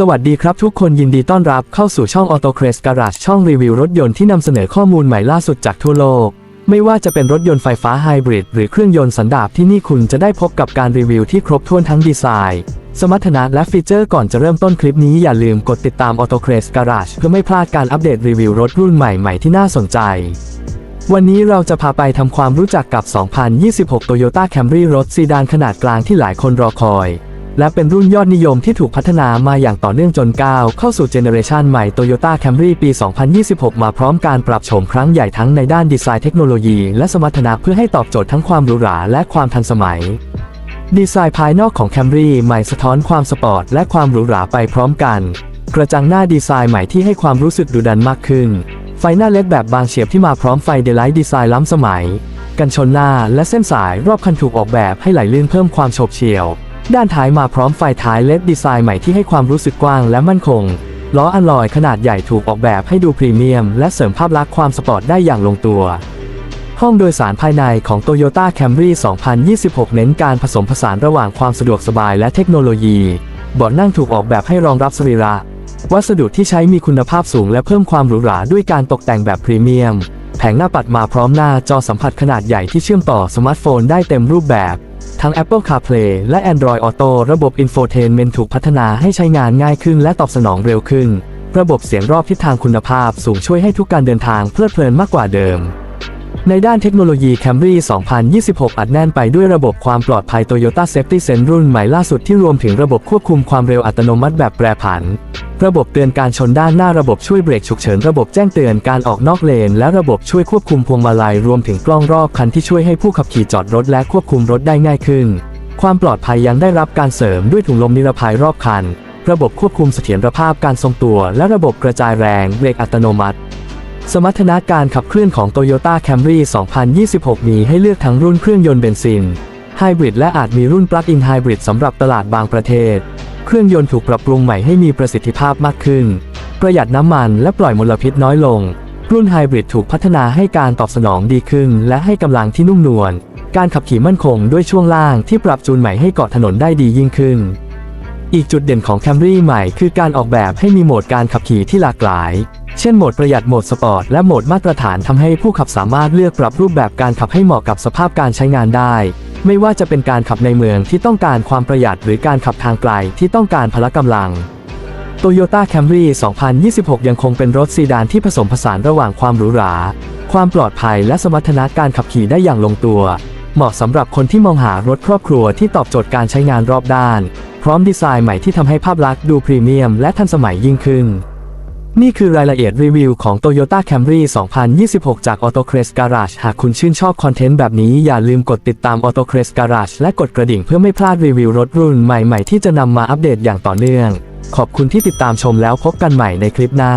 สวัสดีครับทุกคนยินดีต้อนรับเข้าสู่ช่อง Auto c r a s Garage ช่องรีวิวรถยนต์ที่นำเสนอข้อมูลใหม่ล่าสุดจากทั่วโลก ไม่ว่าจะเป็นรถยนต์ไฟฟ้าไฮบริดหรือเครื่องยนต์สันดาปที่นี่คุณจะได้พบกับการรีวิวที่ครบถ้วนทั้งดีไซน์ สมรรถนะและฟีเจอร์ก่อนจะเริ่มต้นคลิปนี้อย่าลืมกดติดตาม Auto c r a s Garage เพื่อไม่พลาดการอัปเดตรีวิวรถรุ่นใหม่ๆที่น่าสนใจวันนี้เราจะพาไปทำความรู้จักกับ 2026 Toyota Camry รถซีดานขนาดกลางที่หลายคนรอคอย และเป็นรุ่นยอดนิยมที่ถูกพัฒนามาอย่างต่อเนื่องจนก้าวเข้าสู่เจเนอเรชันใหม่ Toyota Camry ปี 2026 มาพร้อมการปรับโฉมครั้งใหญ่ทั้งในด้านดีไซน์เทคโนโลยีและสมรรถนะเพื่อให้ตอบโจทย์ทั้งความหรูหราและความทันสมัย ดีไซน์ภายนอกของ Camry ใหม่สะท้อนความสปอร์ตและความหรูหราไปพร้อมกัน กระจังหน้าดีไซน์ใหม่ที่ให้ความรู้สึกดุดันมากขึ้น ไฟหน้าเล็ดแบบบางเฉียบที่มาพร้อมไฟเดลไลท์ดีไซน์ล้ำสมัย กันชนหน้าและเส้นสายรอบคันถูกออกแบบให้ไหลลื่นเพิ่มความโฉบเฉี่ยว ด้านท้ายมาพร้อมไฟท้ายเลดดีไซน์ใหม่ที่ให้ความรู้สึกกว้างและมั่นคง ล้ออะลอยขนาดใหญ่ถูกออกแบบให้ดูพรีเมียม และเสริมภาพลักษณ์ความสปอร์ตได้อย่างลงตัว ห้องโดยสารภายในของ Toyota Camry 2026 เน้นการผสมผสานระหว่างความสะดวกสบายและเทคโนโลยีเบาะนั่งถูกออกแบบให้รองรับสรีระ วัสดุที่ใช้มีคุณภาพสูงและเพิ่มความหรูหราด้วยการตกแต่งแบบพรีเมียม แผงหน้าปัดมาพร้อมหน้าจอสัมผัสขนาดใหญ่ที่เชื่อมต่อสมาร์ทโฟนได้เต็มรูปแบบ ทั้ง Apple CarPlay และ Android Auto ระบบ Infotainment ถูกพัฒนาให้ใช้งานง่ายขึ้นและตอบสนองเร็วขึ้น ระบบเสียงรอบทิศทางคุณภาพสูงช่วยให้ทุกการเดินทางเพลิดเพลินมากกว่าเดิม ในด้านเทคโนโลยี Camry 2026 อัดแน่นไปด้วยระบบความปลอดภัย Toyota Safety Sense รุ่นใหม่ล่าสุดที่รวมถึงระบบควบคุมความเร็วอัตโนมัติแบบแปรผัน ระบบเตือนการชนด้านหน้าระบบช่วยเบรกฉุกเฉิน ระบบแจ้งเตือนการออกนอกเลน และระบบช่วยควบคุมพวงมาลัยรวมถึงกล้องรอบคันที่ช่วยให้ผู้ขับขี่จอดรถและควบคุมรถได้ง่ายขึ้น ความปลอดภัยยังได้รับการเสริมด้วยถุงลมนิรภัยรอบคัน ระบบควบคุมเสถียรภาพการทรงตัว และระบบกระจายแรงเบรกอัตโนมัติ สมรรถนะการขับเคลื่อนของ Toyota Camry 2026 มีให้เลือกทั้งรุ่นเครื่องยนต์เบนซินไฮบริดและอาจมีรุ่นปลั๊กอินไฮบริดสำหรับตลาดบางประเทศ เครื่องยนต์ถูกปรับปรุงใหม่ให้มีประสิทธิภาพมากขึ้น ประหยัดน้ำมันและปล่อยมลพิษน้อยลง รุ่นไฮบริดถูกพัฒนาให้การตอบสนองดีขึ้น และให้กำลังที่นุ่มนวล การขับขี่มั่นคงด้วยช่วงล่างที่ปรับจูนใหม่ให้เกาะถนนได้ดียิ่งขึ้น อีกจุดเด่นของ Camry ใหม่คือการออกแบบให้มีโหมดการขับขี่ที่หลากหลาย เช่นโหมดประหยัดโหมดสปอร์ตและโหมดมาตรฐานทำให้ผู้ขับสามารถเลือกปรับรูปแบบการขับให้เหมาะกับสภาพการใช้งานได้ ไม่ว่าจะเป็นการขับในเมืองที่ต้องการความประหยัดหรือการขับทางไกลที่ต้องการพละกำลัง Toyota Camry 2026 ยังคงเป็นรถซีดานที่ผสมผสานระหว่างความหรูหรา ความปลอดภัยและสมรรถนะการขับขี่ได้อย่างลงตัว เหมาะสำหรับคนที่มองหารถครอบครัวที่ตอบโจทย์การใช้งานรอบด้าน พร้อมดีไซน์ใหม่ที่ทำให้ภาพลักษณ์ดูพรีเมียมและทันสมัยยิ่งขึ้น นี่คือรายละเอียดรีวิวของ Toyota Camry 2026 จาก Auto c r e s Garage หากคุณชื่นชอบคอนเทนต์แบบนี้อย่าลืมกดติดตาม Auto c r e s Garage และกดกระดิ่งเพื่อไม่พลาดรีวิวรถรุ่นใหม่ๆ ที่จะนำมาอัปเดตอย่างต่อเนื่อง ขอบคุณที่ติดตามชมแล้วพบกันใหม่ในคลิปหน้า